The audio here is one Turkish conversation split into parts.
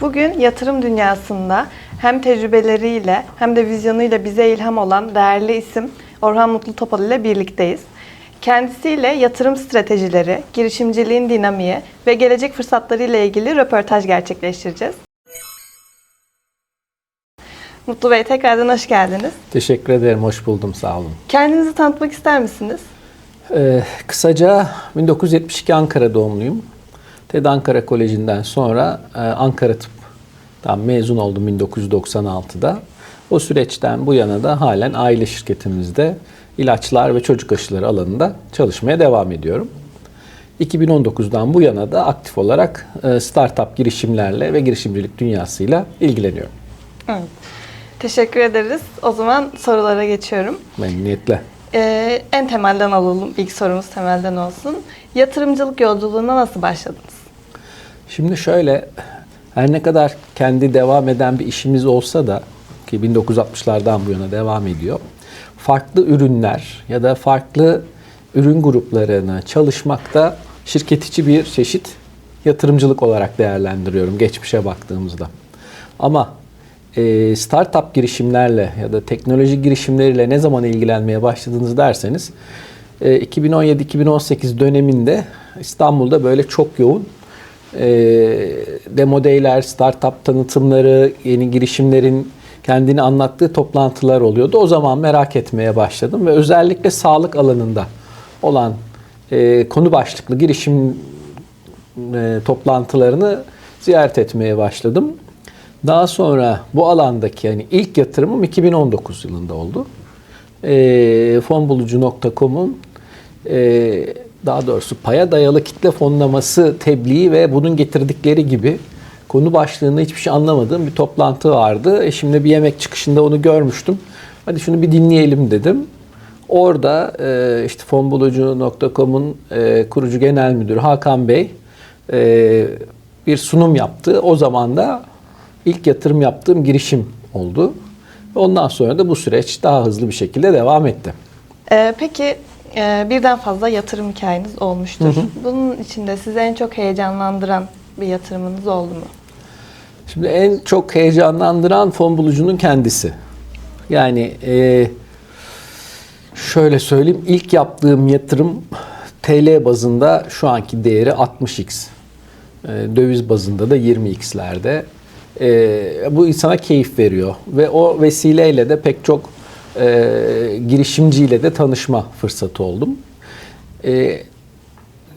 Bugün yatırım dünyasında hem tecrübeleriyle hem de vizyonuyla bize ilham olan değerli isim Orhan Mutlu Topal ile birlikteyiz. Kendisiyle yatırım stratejileri, girişimciliğin dinamiği ve gelecek fırsatları ile ilgili röportaj gerçekleştireceğiz. Mutlu Bey tekrardan hoş geldiniz. Teşekkür ederim, hoş buldum, sağ olun. Kendinizi tanıtmak ister misiniz? Ee, kısaca 1972 Ankara doğumluyum. TED Ankara Koleji'nden sonra e, Ankara Tıp'tan mezun oldum 1996'da. O süreçten bu yana da halen aile şirketimizde ilaçlar ve çocuk aşıları alanında çalışmaya devam ediyorum. 2019'dan bu yana da aktif olarak e, startup girişimlerle ve girişimcilik dünyasıyla ilgileniyorum. Evet. Teşekkür ederiz. O zaman sorulara geçiyorum. Memnuniyetle. Ee, en temelden alalım. İlk sorumuz temelden olsun. Yatırımcılık yolculuğuna nasıl başladınız? Şimdi şöyle, her ne kadar kendi devam eden bir işimiz olsa da ki 1960'lardan bu yana devam ediyor. Farklı ürünler ya da farklı ürün gruplarını çalışmakta şirket içi bir çeşit yatırımcılık olarak değerlendiriyorum geçmişe baktığımızda. Ama e, startup girişimlerle ya da teknoloji girişimleriyle ne zaman ilgilenmeye başladınız derseniz e, 2017-2018 döneminde İstanbul'da böyle çok yoğun e, demo day'ler, startup tanıtımları, yeni girişimlerin kendini anlattığı toplantılar oluyordu. O zaman merak etmeye başladım ve özellikle sağlık alanında olan e, konu başlıklı girişim e, toplantılarını ziyaret etmeye başladım. Daha sonra bu alandaki yani ilk yatırımım 2019 yılında oldu. E, fonbulucu.com'un e, daha doğrusu paya dayalı kitle fonlaması tebliği ve bunun getirdikleri gibi konu başlığında hiçbir şey anlamadığım bir toplantı vardı. E şimdi bir yemek çıkışında onu görmüştüm. Hadi şunu bir dinleyelim dedim. Orada e, işte fonbulucu.com'un e, kurucu genel müdürü Hakan Bey e, bir sunum yaptı. O zaman da ilk yatırım yaptığım girişim oldu. Ondan sonra da bu süreç daha hızlı bir şekilde devam etti. Ee, peki e, birden fazla yatırım hikayeniz olmuştur. Bunun içinde sizi en çok heyecanlandıran bir yatırımınız oldu mu? Şimdi en çok heyecanlandıran fon bulucunun kendisi. Yani e, şöyle söyleyeyim ilk yaptığım yatırım TL bazında şu anki değeri 60x. E, döviz bazında da 20x'lerde. E, bu insana keyif veriyor ve o vesileyle de pek çok e, girişimciyle de tanışma fırsatı oldum. E,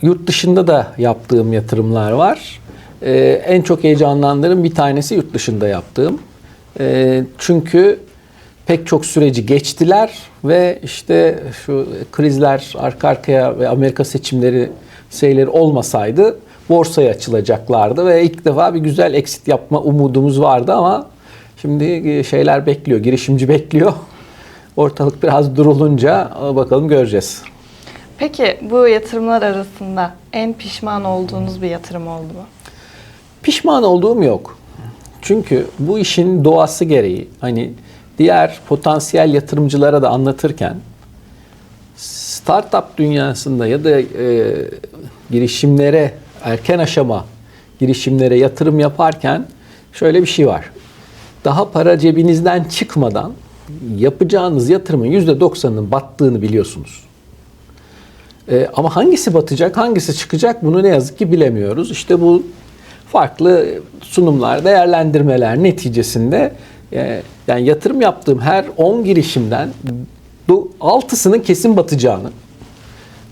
yurt dışında da yaptığım yatırımlar var. Ee, en çok heyecanlandığım bir tanesi yurt dışında yaptığım. Ee, çünkü pek çok süreci geçtiler ve işte şu krizler arka arkaya ve Amerika seçimleri şeyleri olmasaydı borsaya açılacaklardı ve ilk defa bir güzel exit yapma umudumuz vardı ama şimdi şeyler bekliyor, girişimci bekliyor. Ortalık biraz durulunca bakalım göreceğiz. Peki bu yatırımlar arasında en pişman olduğunuz bir yatırım oldu mu? Pişman olduğum yok. Çünkü bu işin doğası gereği hani diğer potansiyel yatırımcılara da anlatırken startup dünyasında ya da e, girişimlere erken aşama girişimlere yatırım yaparken şöyle bir şey var. Daha para cebinizden çıkmadan yapacağınız yatırımın %90'ının battığını biliyorsunuz. E, ama hangisi batacak, hangisi çıkacak bunu ne yazık ki bilemiyoruz. İşte bu farklı sunumlar, değerlendirmeler neticesinde e, yani yatırım yaptığım her 10 girişimden 6'sının kesin batacağını,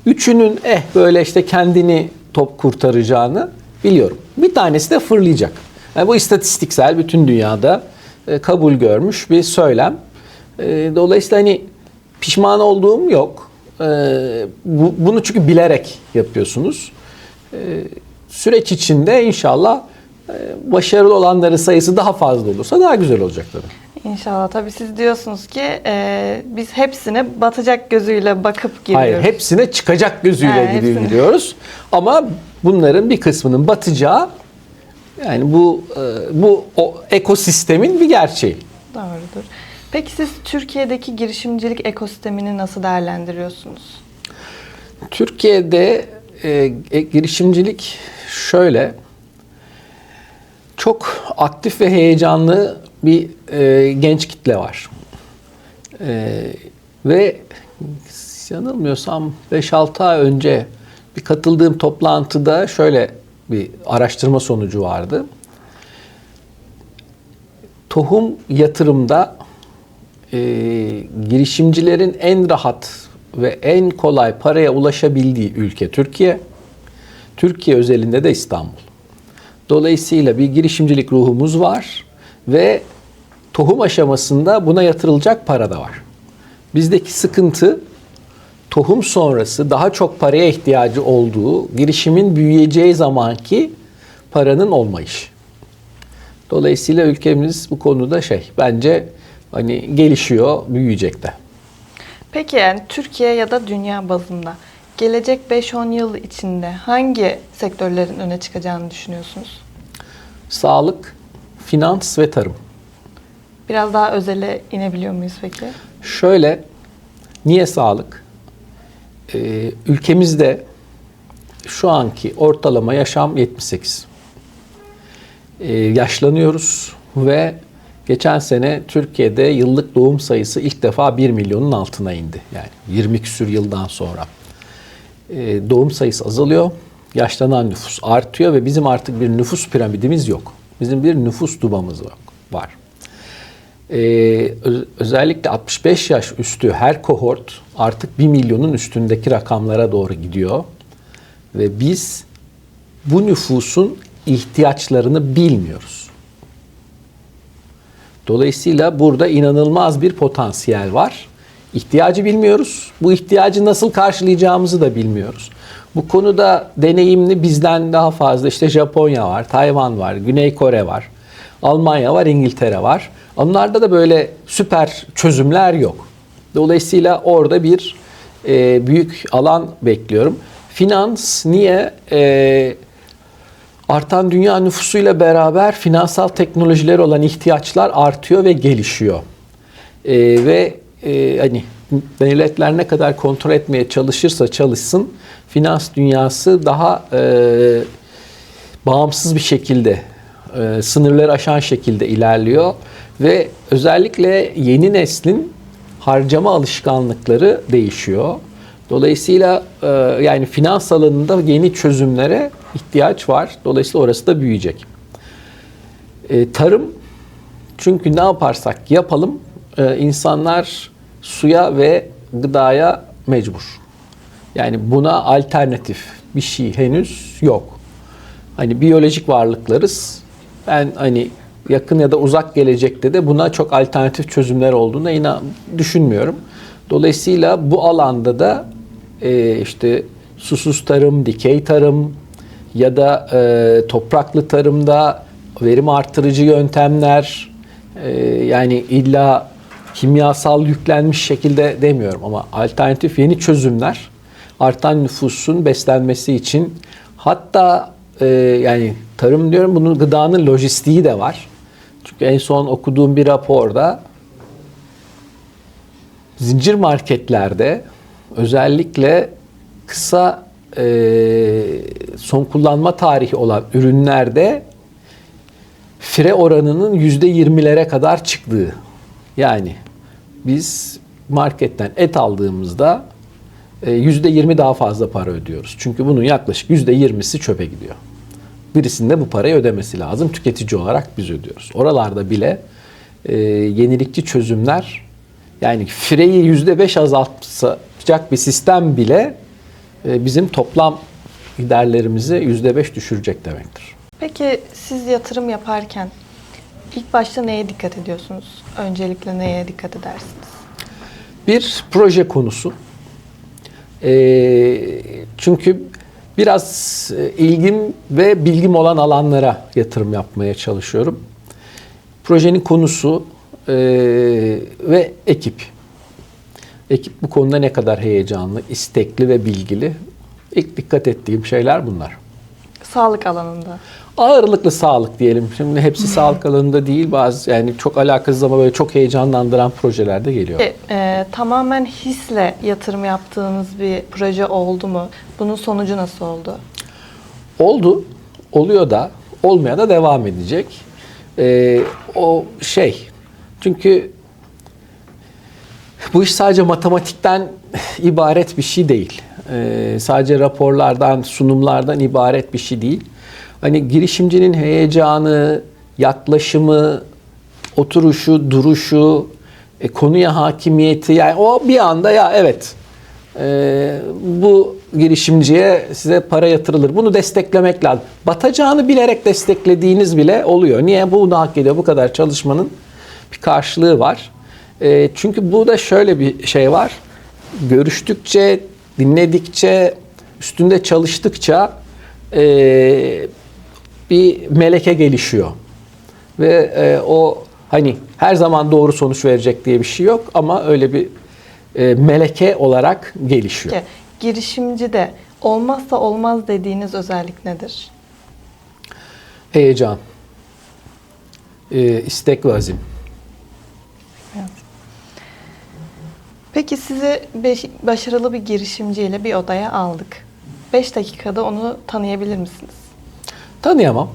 üçünün eh böyle işte kendini top kurtaracağını biliyorum. Bir tanesi de fırlayacak. Yani bu istatistiksel bütün dünyada e, kabul görmüş bir söylem. E, dolayısıyla hani pişman olduğum yok. E, bu, bunu çünkü bilerek yapıyorsunuz. E, süreç içinde inşallah e, başarılı olanların sayısı daha fazla olursa daha güzel olacak tabii. İnşallah. Tabii siz diyorsunuz ki e, biz hepsine batacak gözüyle bakıp giriyoruz. Hayır, hepsine çıkacak gözüyle Ha, gidiyoruz. Ama bunların bir kısmının batacağı yani bu e, bu o ekosistemin bir gerçeği. Doğrudur. Peki siz Türkiye'deki girişimcilik ekosistemini nasıl değerlendiriyorsunuz? Türkiye'de e, e, girişimcilik şöyle çok aktif ve heyecanlı bir e, genç kitle var. E, ve yanılmıyorsam 5-6 ay önce bir katıldığım toplantıda şöyle bir araştırma sonucu vardı. Tohum yatırımda e, girişimcilerin en rahat ve en kolay paraya ulaşabildiği ülke Türkiye. Türkiye özelinde de İstanbul. Dolayısıyla bir girişimcilik ruhumuz var ve tohum aşamasında buna yatırılacak para da var. Bizdeki sıkıntı tohum sonrası daha çok paraya ihtiyacı olduğu, girişimin büyüyeceği zamanki paranın olmayışı. Dolayısıyla ülkemiz bu konuda şey bence hani gelişiyor, büyüyecek de. Peki yani Türkiye ya da dünya bazında gelecek 5-10 yıl içinde hangi sektörlerin öne çıkacağını düşünüyorsunuz? Sağlık, finans ve tarım. Biraz daha özele inebiliyor muyuz peki? Şöyle, niye sağlık? Ee, ülkemizde şu anki ortalama yaşam 78. Ee, yaşlanıyoruz ve geçen sene Türkiye'de yıllık doğum sayısı ilk defa 1 milyonun altına indi. Yani 20 küsür yıldan sonra. Ee, doğum sayısı azalıyor, yaşlanan nüfus artıyor ve bizim artık bir nüfus piramidimiz yok. Bizim bir nüfus dubamız var. Ö- özellikle 65 yaş üstü her kohort artık 1 milyonun üstündeki rakamlara doğru gidiyor. Ve biz bu nüfusun ihtiyaçlarını bilmiyoruz. Dolayısıyla burada inanılmaz bir potansiyel var. İhtiyacı bilmiyoruz. Bu ihtiyacı nasıl karşılayacağımızı da bilmiyoruz. Bu konuda deneyimli bizden daha fazla işte Japonya var, Tayvan var, Güney Kore var, Almanya var, İngiltere var. Onlarda da böyle süper çözümler yok. Dolayısıyla orada bir e, büyük alan bekliyorum. Finans niye? E, artan dünya nüfusuyla beraber finansal teknolojiler olan ihtiyaçlar artıyor ve gelişiyor. Ee, ve e, hani devletler ne kadar kontrol etmeye çalışırsa çalışsın finans dünyası daha e, bağımsız bir şekilde e, sınırları aşan şekilde ilerliyor ve özellikle yeni neslin harcama alışkanlıkları değişiyor. Dolayısıyla e, yani finans alanında yeni çözümlere ihtiyaç var. Dolayısıyla orası da büyüyecek. E, tarım çünkü ne yaparsak yapalım e, insanlar suya ve gıdaya mecbur. Yani buna alternatif bir şey henüz yok. Hani biyolojik varlıklarız. Ben hani yakın ya da uzak gelecekte de buna çok alternatif çözümler olduğuna inan düşünmüyorum. Dolayısıyla bu alanda da e, işte susuz tarım, dikey tarım ya da e, topraklı tarımda verim artırıcı yöntemler e, yani illa kimyasal yüklenmiş şekilde demiyorum ama alternatif yeni çözümler artan nüfusun beslenmesi için hatta e, yani tarım diyorum bunun gıdanın lojistiği de var. Çünkü en son okuduğum bir raporda zincir marketlerde özellikle kısa e, son kullanma tarihi olan ürünlerde fire oranının yüzde yirmilere kadar çıktığı. Yani biz marketten et aldığımızda e, yüzde yirmi daha fazla para ödüyoruz. Çünkü bunun yaklaşık yüzde yirmisi çöpe gidiyor. Birisinin de bu parayı ödemesi lazım. Tüketici olarak biz ödüyoruz. Oralarda bile e, yenilikçi çözümler yani fireyi yüzde beş azaltacak bir sistem bile bizim toplam giderlerimizi yüzde beş düşürecek demektir. Peki siz yatırım yaparken ilk başta neye dikkat ediyorsunuz? Öncelikle neye dikkat edersiniz? Bir proje konusu. Ee, çünkü biraz e, ilgim ve bilgim olan alanlara yatırım yapmaya çalışıyorum. Projenin konusu e, ve ekip. Ekip bu konuda ne kadar heyecanlı, istekli ve bilgili. İlk dikkat ettiğim şeyler bunlar. Sağlık alanında. Ağırlıklı sağlık diyelim. Şimdi hepsi sağlık alanında değil. Bazı yani çok alakasız ama böyle çok heyecanlandıran projeler de geliyor. Peki, e, tamamen hisle yatırım yaptığınız bir proje oldu mu? Bunun sonucu nasıl oldu? Oldu, oluyor da olmaya da devam edecek. E, o şey çünkü bu iş sadece matematikten ibaret bir şey değil. Ee, sadece raporlardan, sunumlardan ibaret bir şey değil. Hani girişimcinin heyecanı, yaklaşımı, oturuşu, duruşu, e, konuya hakimiyeti yani o bir anda ya evet e, bu girişimciye size para yatırılır. Bunu desteklemek lazım. Batacağını bilerek desteklediğiniz bile oluyor. Niye? Bu da hak ediyor. Bu kadar çalışmanın bir karşılığı var. E, çünkü bu da şöyle bir şey var. Görüştükçe, dinledikçe, üstünde çalıştıkça e, bir meleke gelişiyor. Ve e, o hani her zaman doğru sonuç verecek diye bir şey yok ama öyle bir e, meleke olarak gelişiyor. Peki, girişimci de olmazsa olmaz dediğiniz özellik nedir? Heyecan, e, istek ve azim. Peki sizi beş- başarılı bir girişimciyle bir odaya aldık. 5 dakikada onu tanıyabilir misiniz? Tanıyamam.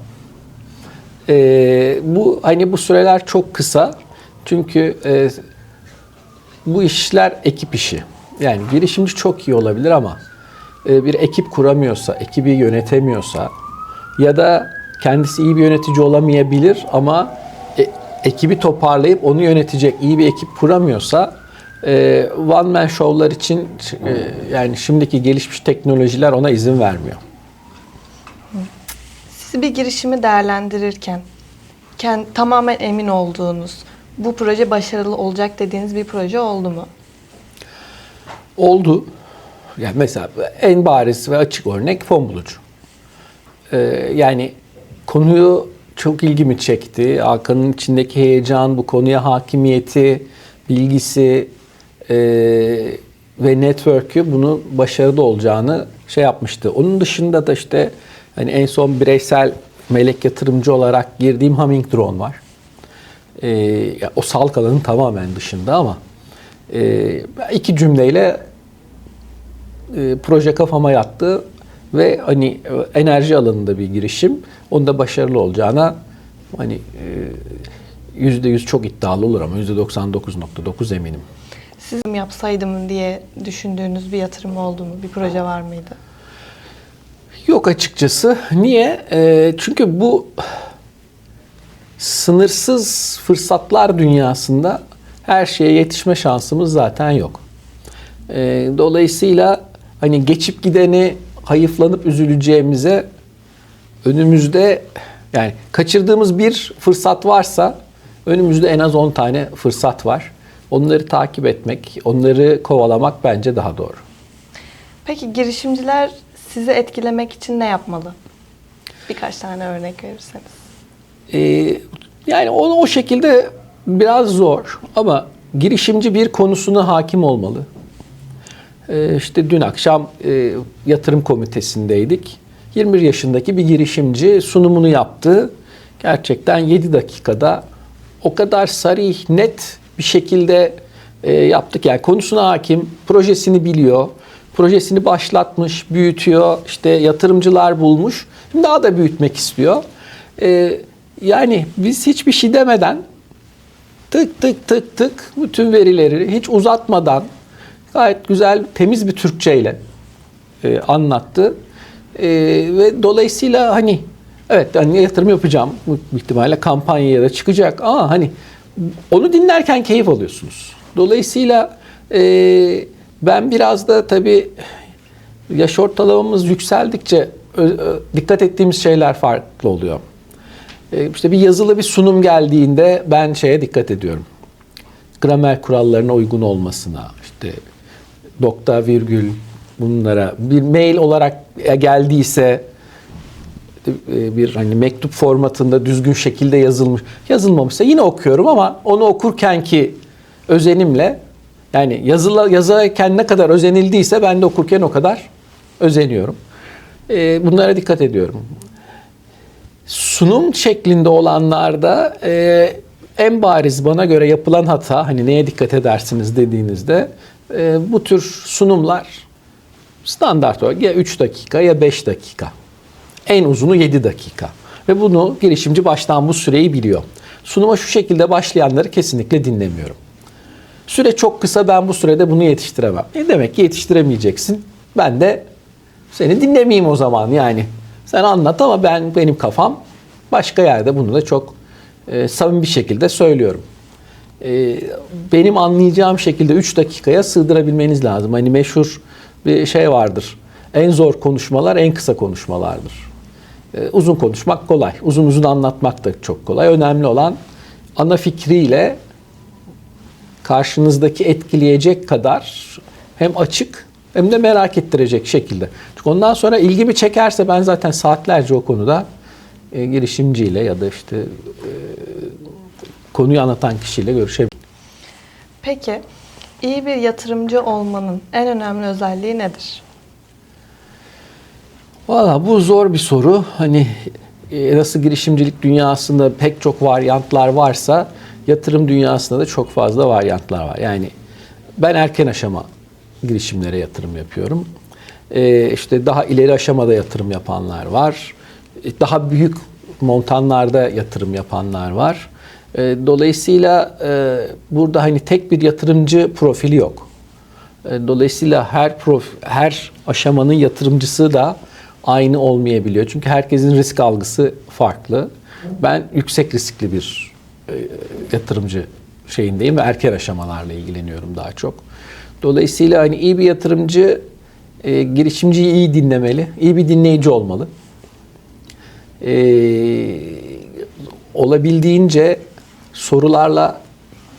E, bu hani bu süreler çok kısa çünkü e, bu işler ekip işi. Yani girişimci çok iyi olabilir ama e, bir ekip kuramıyorsa, ekibi yönetemiyorsa ya da kendisi iyi bir yönetici olamayabilir ama e, ekibi toparlayıp onu yönetecek iyi bir ekip kuramıyorsa e, one man show'lar için e, yani şimdiki gelişmiş teknolojiler ona izin vermiyor. Siz bir girişimi değerlendirirken kend, tamamen emin olduğunuz, bu proje başarılı olacak dediğiniz bir proje oldu mu? Oldu. Yani mesela en bariz ve açık örnek fon bulucu. Ee, yani konuyu çok ilgimi çekti. Hakan'ın içindeki heyecan, bu konuya hakimiyeti, bilgisi e, ve network'ü bunu başarılı olacağını şey yapmıştı. Onun dışında da işte hani en son bireysel melek yatırımcı olarak girdiğim Humming Drone var. Ya o sağlık alanının tamamen dışında ama e, iki cümleyle e, proje kafama yattı ve hani e, enerji alanında bir girişim. Onda başarılı olacağına hani e, yüzde yüz çok iddialı olur ama yüzde 99.9 eminim. Siz mi yapsaydım diye düşündüğünüz bir yatırım oldu mu? Bir proje var mıydı? Yok açıkçası. Niye? E, çünkü bu sınırsız fırsatlar dünyasında her şeye yetişme şansımız zaten yok. E, dolayısıyla hani geçip gideni hayıflanıp üzüleceğimize önümüzde yani kaçırdığımız bir fırsat varsa önümüzde en az 10 tane fırsat var. Onları takip etmek, onları kovalamak bence daha doğru. Peki girişimciler sizi etkilemek için ne yapmalı? Birkaç tane örnek verirseniz. Ee, yani onu o şekilde biraz zor ama girişimci bir konusuna hakim olmalı. Ee, işte dün akşam e, yatırım komitesindeydik. 21 yaşındaki bir girişimci sunumunu yaptı. Gerçekten 7 dakikada o kadar sarih, net bir şekilde e, yaptık. Yani konusuna hakim, projesini biliyor, projesini başlatmış, büyütüyor, işte yatırımcılar bulmuş. Şimdi daha da büyütmek istiyor. E, yani biz hiçbir şey demeden tık tık tık tık bütün verileri hiç uzatmadan gayet güzel, temiz bir Türkçeyle e, anlattı. E, ve dolayısıyla hani evet hani yatırım yapacağım bu ihtimalle kampanyaya da çıkacak ama hani onu dinlerken keyif alıyorsunuz. Dolayısıyla e, ben biraz da tabii yaş ortalamamız yükseldikçe dikkat ettiğimiz şeyler farklı oluyor. E, işte bir yazılı bir sunum geldiğinde ben şeye dikkat ediyorum. Gramer kurallarına uygun olmasına, işte nokta virgül bunlara bir mail olarak geldiyse e, bir hani mektup formatında düzgün şekilde yazılmış yazılmamışsa yine okuyorum ama onu okurken ki özenimle yani yazıla yazarken ne kadar özenildiyse ben de okurken o kadar özeniyorum. E, bunlara dikkat ediyorum. Sunum şeklinde olanlarda e, en bariz bana göre yapılan hata hani neye dikkat edersiniz dediğinizde bu tür sunumlar standart olarak ya 3 dakika ya 5 dakika. En uzunu 7 dakika. Ve bunu girişimci baştan bu süreyi biliyor. Sunuma şu şekilde başlayanları kesinlikle dinlemiyorum. Süre çok kısa ben bu sürede bunu yetiştiremem. E demek ki yetiştiremeyeceksin. Ben de seni dinlemeyeyim o zaman yani. Sen anlat ama ben benim kafam başka yerde bunu da çok e, samimi bir şekilde söylüyorum. E, benim anlayacağım şekilde 3 dakikaya sığdırabilmeniz lazım. Hani meşhur bir şey vardır. En zor konuşmalar en kısa konuşmalardır. E, uzun konuşmak kolay. Uzun uzun anlatmak da çok kolay. Önemli olan ana fikriyle karşınızdaki etkileyecek kadar hem açık hem de merak ettirecek şekilde. Çünkü ondan sonra ilgimi çekerse ben zaten saatlerce o konuda e, girişimciyle ya da işte e, konuyu anlatan kişiyle görüşebilirim. Peki, iyi bir yatırımcı olmanın en önemli özelliği nedir? Valla bu zor bir soru. Hani e, nasıl girişimcilik dünyasında pek çok varyantlar varsa yatırım dünyasında da çok fazla varyantlar var. Yani ben erken aşama girişimlere yatırım yapıyorum. Ee, işte daha ileri aşamada yatırım yapanlar var. E, Daha büyük montanlarda yatırım yapanlar var. E, Dolayısıyla e, burada hani tek bir yatırımcı profili yok. E, Dolayısıyla her prof, her aşamanın yatırımcısı da aynı olmayabiliyor. Çünkü herkesin risk algısı farklı. Ben yüksek riskli bir e, yatırımcı şeyindeyim ve erken aşamalarla ilgileniyorum daha çok. Dolayısıyla hani iyi bir yatırımcı e, girişimciyi iyi dinlemeli, iyi bir dinleyici olmalı. E, olabildiğince sorularla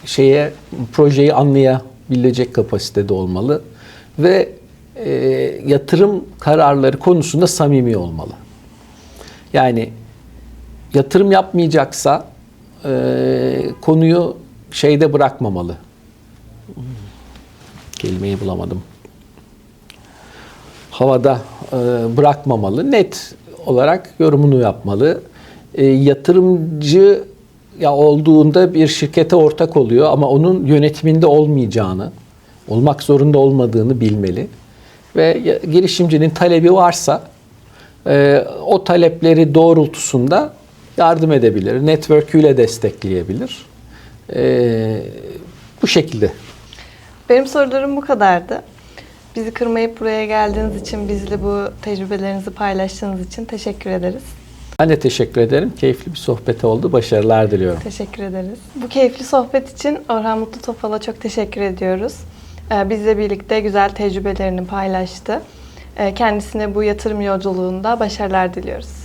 şeye projeyi anlayabilecek kapasitede olmalı ve e, yatırım kararları konusunda samimi olmalı. Yani yatırım yapmayacaksa e, konuyu şeyde bırakmamalı. Kelimeyi bulamadım. Havada e, bırakmamalı. Net olarak yorumunu yapmalı. E, yatırımcı ya olduğunda bir şirkete ortak oluyor ama onun yönetiminde olmayacağını, olmak zorunda olmadığını bilmeli. Ve girişimcinin talebi varsa e, o talepleri doğrultusunda yardım edebilir, network'üyle destekleyebilir. E, bu şekilde. Benim sorularım bu kadardı. Bizi kırmayıp buraya geldiğiniz için, bizle bu tecrübelerinizi paylaştığınız için teşekkür ederiz. Ben de teşekkür ederim. Keyifli bir sohbet oldu. Başarılar diliyorum. Teşekkür ederiz. Bu keyifli sohbet için Orhan Mutlu Topal'a çok teşekkür ediyoruz. Ee, Bizle birlikte güzel tecrübelerini paylaştı. Ee, Kendisine bu yatırım yolculuğunda başarılar diliyoruz.